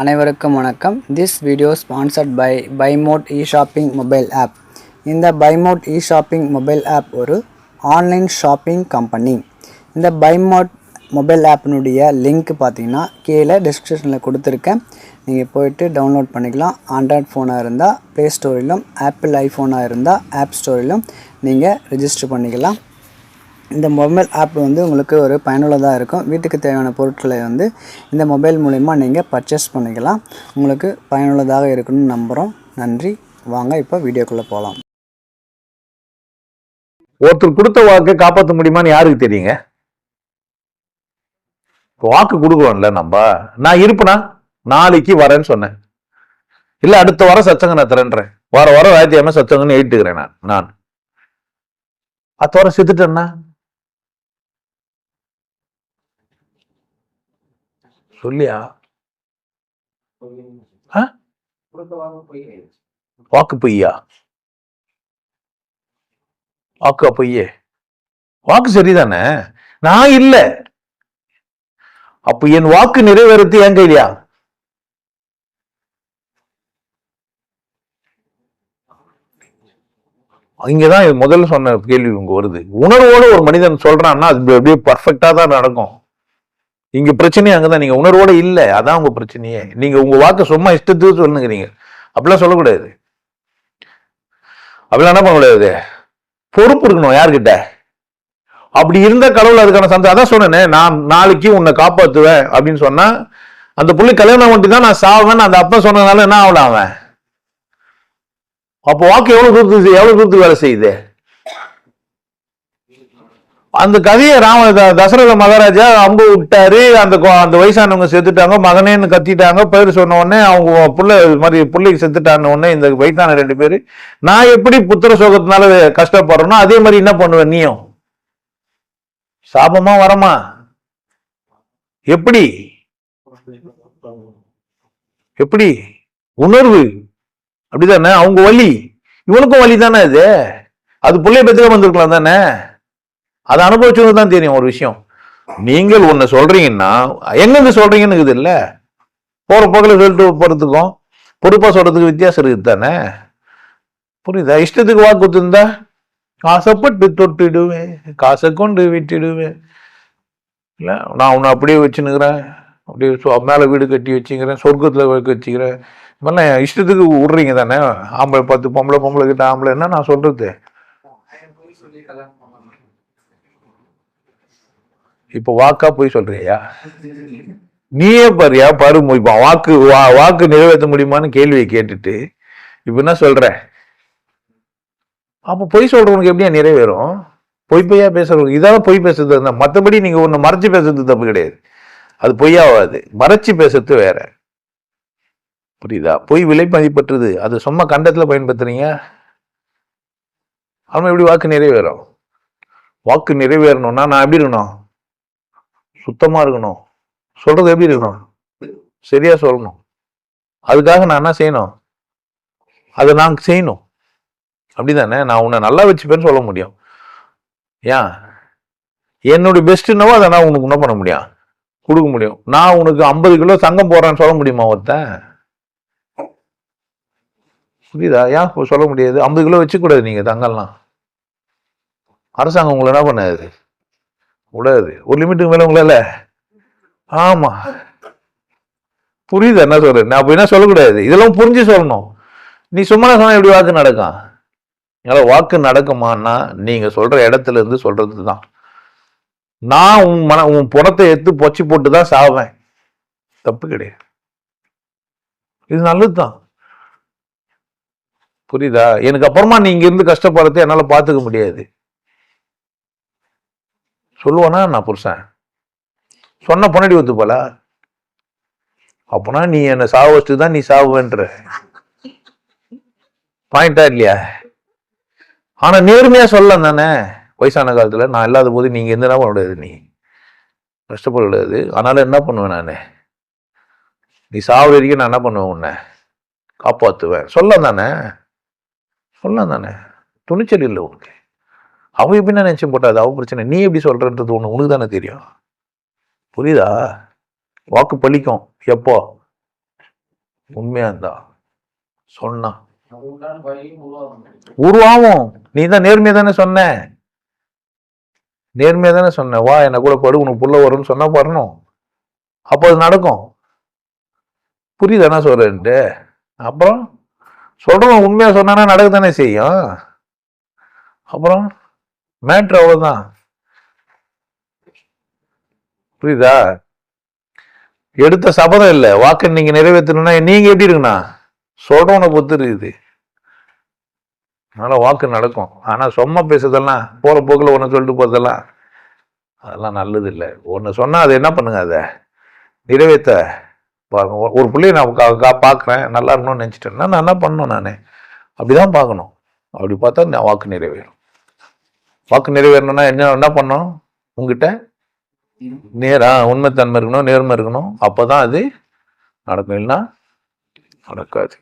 அனைவருக்கும் வணக்கம். This video sponsored by Buymote e shopping mobile app இந்த பைமோட் இ ஷாப்பிங் மொபைல் ஆப் ஒரு ஆன்லைன் ஷாப்பிங் கம்பெனி இந்த பைமோட் மொபைல் ஆப்பினுடைய லிங்க் பார்த்தீங்கன்னா கீழே டிஸ்கிரிப்ஷனில் கொடுத்துருக்கேன். நீங்கள் போயிட்டு டவுன்லோட் பண்ணிக்கலாம். ஆண்ட்ராய்ட் ஃபோனாக இருந்தால் ப்ளே ஸ்டோரிலும் ஆப்பிள் ஐஃபோனாக இருந்தால் ஆப் ஸ்டோரிலும் நீங்கள் ரிஜிஸ்டர் பண்ணிக்கலாம். இந்த மொபைல் ஆப் வந்து உங்களுக்கு ஒரு பயனுள்ளதாக இருக்கும். வீட்டுக்கு தேவையான பொருட்களை வந்து இந்த மொபைல் மூலிமா நீங்கள் பர்ச்சேஸ் பண்ணிக்கலாம். உங்களுக்கு பயனுள்ளதாக இருக்குன்னு நம்புகிறோம் நன்றி. வாங்க இப்போ வீடியோக்குள்ளே போகலாம் ஒருத்தர் கொடுத்த வாக்கை காப்பாற்ற முடியுமான்னு யாருக்கு தெரியுங்க? வாக்கு கொடுக்குறோம்ல நம்ம. நான் இருப்பேனா? நாளைக்கு வரேன்னு சொன்னேன். இல்லை அடுத்த வாரம் சச்சங்க நான் தரேன்றேன் வார வாரம் ஞாயிற்றுக்கிழமை சச்சங்கன்னு எழுட்டுக்கிறேன் நான். நான். அடுத்த வாரம் செத்துட்டேன்னா? சொல்லியா? வாக்கு பொய்யா? வாக்கு பொய்யே? வாக்கு சரிதானே? நான் இல்ல. அப்ப என் வாக்கு நிறைவேறது என் கையிலையா? இங்கதான் முதல்ல சொன்ன கேள்வி உங்க வருது. உணர்வோட ஒரு மனிதன் சொல்றான்னா அது அப்படியே பர்ஃபெக்டா தான் நடக்கும். இங்க பிரச்சனையே அங்கதான். நீங்க உணர்வோட இல்லை. அதான் உங்க பிரச்சனையே. நீங்க உங்க வாக்கு சும்மா இஷ்டத்துக்கு சொல்லுங்கிறீங்க. அப்படிலாம் சொல்லக்கூடாது. அப்படிலாம் என்ன பண்ண முடியாது பொறுப்பு இருக்கணும் யார்கிட்ட? அப்படி இருந்த கடவுள் அதுக்கான சந்தோஷம் அதான் சொன்னேனே நான் நாளைக்கு உன்னை காப்பாத்துவேன் அப்படின்னு சொன்னா அந்த புள்ளி கல்யாணம் மட்டும் தான் நான் சாவேன்னு அந்த அப்பா சொன்னதுனால என்ன ஆகலாம் அவன்? அப்போ வாக்கு எவ்வளவு தூரத்துக்கு எவ்வளவு தூரத்துக்கு வேலை செய்யுது? அந்த கதையை ராம தசரத மகாராஜா அம்பு விட்டாரு. அந்த அந்த வயசானவங்க செத்துட்டாங்க. மகனேன்னு கத்திட்டாங்க. பயிர் சொன்ன உடனே அவங்க பிள்ளை இது மாதிரி பிள்ளைக்கு செத்துட்டான உடனே இந்த வயசான ரெண்டு பேரு நான் எப்படி புத்திர சோகத்தினால கஷ்டப்படுறேனோ அதே மாதிரி என்ன பண்ணுவேன் நீயும்? சாபமா வரமா? எப்படி? எப்படி? உணர்வு. அப்படிதானே? அவங்க வலி. இவனுக்கும் வலி தானே அது அது பிள்ளைய பெற்றுக்க வந்திருக்கலாம் தானே? அதை அனுபவிச்சவங்க தான் தெரியும் ஒரு விஷயம். நீங்கள் ஒன்று சொல்றீங்கன்னா எங்கேருந்து சொல்றீங்கன்னு இருக்குது இல்லை? போகிற போக்கில் சொல்லிட்டு போகிறதுக்கும் பொறுப்பாக சொல்றதுக்கு வித்தியாசம் இருக்குது தானே? புரியுதா? இஷ்டத்துக்கு வாக்கு இருந்தா காசைப்பட்டு தொட்டுடுவேன் காசை கொண்டு விட்டுடுவேன். இல்லை நான் உன்னை அப்படியே வச்சுன்னுக்கிறேன். அப்படியே மேலே வீடு கட்டி வச்சுக்கிறேன் சொர்க்கத்தில் வச்சுக்கிறேன். இப்பெல்லாம் இஷ்டத்துக்கு விடுறீங்க தானே? ஆம்பளை பத்து பொம்பளை பொம்பளை கிட்ட ஆம்பளை என்ன நான் சொல்றது. இப்போ வாக்கா போய் சொல்றியா? நீயே பாரியா பாரு இப்போ வாக்கு வா- வாக்கு நிறைவேற்ற முடியுமான்னு கேள்வியை கேட்டுட்டு இப்ப என்ன சொல்ற? அப்போ பொய் சொல்றவனுக்கு எப்படியா நிறைவேறும்? பொய் பொய்யா பேசுறவங்க இதால பொய் பேசுறது இருந்தா மற்றபடி நீங்க ஒன்று மறைச்சு பேசுறது தப்பு கிடையாது. அது பொய்யாவாது. மறைச்சு பேசுறது வேற. புரியுதா? பொய் விலை மதிப்பற்றது. அது சும்மா கண்டத்தில் பயன்படுத்துறீங்க? அவன் எப்படி வாக்கு நிறைவேறும்? வாக்கு நிறைவேறணும்னா நான் எப்படி இருக்கணும்? சுத்தமாக இருக்கணும். சொல்கிறது எப்படி இருக்கணும்? சரியாக சொல்லணும். அதுக்காக நான் என்ன செய்யணும்? அதை நான் செய்யணும். அப்படி தானே நான் உன்னை நல்லா வச்சுப்பேன்னு சொல்ல முடியும். ஏன்? என்னுடைய பெஸ்ட்னவோ அதை நான் உனக்கு என்ன பண்ண முடியும்? கொடுக்க முடியும். நான் உனக்கு ஐம்பது கிலோ தங்கம் போடுறேன்னு சொல்ல முடியுமா ஒருத்தன்? புரியுதா? ஏன் சொல்ல முடியாது? ஐம்பது கிலோ வச்சுக்கூடாது நீங்கள் தங்கம்லாம். அரசாங்கம் உங்களை என்ன பண்ணாது? விடாது ஒரு லிமிட்டுக்கு மேலே உங்களால. ஆமாம் புரியுது என்ன சொல்கிறேன் நான் அப்போ என்ன சொல்லக்கூடாது. இதெல்லாம் புரிஞ்சு சொல்லணும். நீ சும்மா சொன்னால் எப்படி வாக்கு நடக்கும்? என்னால் வாக்கு நடக்குமான்னா நீங்கள் சொல்கிற இடத்துல இருந்து சொல்கிறது தான். நான் உன் மன உன் புறத்தை எடுத்து பொச்சி போட்டு தான் சாவேன். தப்பு கிடையாது. இது நல்லதுதான் புரியுதா? எனக்கு அப்புறமா நீ இருந்து கஷ்டப்படுறதை என்னால் பார்த்துக்க முடியாது. சொல்லுவானா? நான் புருஷன். சொன்ன பொன்னாடி ஒத்து போல. நீ என்ன சாவ வச்சுட்டு தான் நீ சாவுன்ற. பாயிண்டா இல்லையா? ஆனா நேர்மையா சொல்லலாம் தானே. வயசான காலத்துல நான் இல்லாத போது நீங்க எந்த என்ன பண்ண முடியாது நீ கஷ்டப்பட முடியாது ஆனாலும் என்ன பண்ணுவேன் நான்? நீ சாவு வரைக்கும் நான் என்ன பண்ணுவேன் உன்னை? காப்பாத்துவேன். சொல்லலாம் தானே. சொல்லலாம் தானே. துணிச்சல் இல்லை உனக்கு. அவன் எப்படி நான் நினைச்சு போட்டா அது அவன் பிரச்சனை? நீ எப்படி சொல்றன்றது ஒன்று உனக்கு தானே தெரியும். புரியுதா? வாக்கு பலிக்கும் எப்போ? உண்மையா இருந்தா. சொன்னா. உருவாகும். நீ தான் நேர்மையா தானே சொன்ன. நேர்மையா தானே சொன்ன. வா என்ன கூட படு உனக்கு புள்ள வரும்னு சொன்னா வரணும். அப்போ அது நடக்கும். புரியுதானே சொல்றேன்ட்டு? அப்புறம்? சொல்றவன் உண்மையா சொன்னானா நடக்க தானே செய்யும். அப்புறம்? மேட்ரு அவ்வளவுதான். புரியுதா? எடுத்த சபதம் இல்லை. வாக்கு நீங்க நிறைவேற்றணும்னா நீங்க எப்படி இருக்குண்ணா சொல்றவனை பொறுத்து இருக்குது. அதனால வாக்கு நடக்கும். ஆனா சும்மா பேசுறதெல்லாம் போற போக்குல ஒன்று சொல்லிட்டு போறதெல்லாம் அதெல்லாம் நல்லது இல்லை. ஒன்று சொன்னால் அதை என்ன பண்ணுங்க அதை? நிறைவேற்ற பாருங்க ஒரு- பிள்ளைய நான் கா- கா- நல்லா இருக்கணும்னு நினச்சிட்டேன்னா நான் என்ன பண்ணணும் நான்? அப்படிதான் பார்க்கணும். அப்படி பார்த்தா நான் வாக்கு நிறைவேறும். வாக்கு நிறைவேறணும்னா என்ன என்ன பண்ணணும்? உங்ககிட்ட நேரா உண்மைத்தன்மை இருக்கணும் நேர்மை இருக்கணும். அப்பதான் அது நடக்கும். இல்லைன்னா நடக்காது.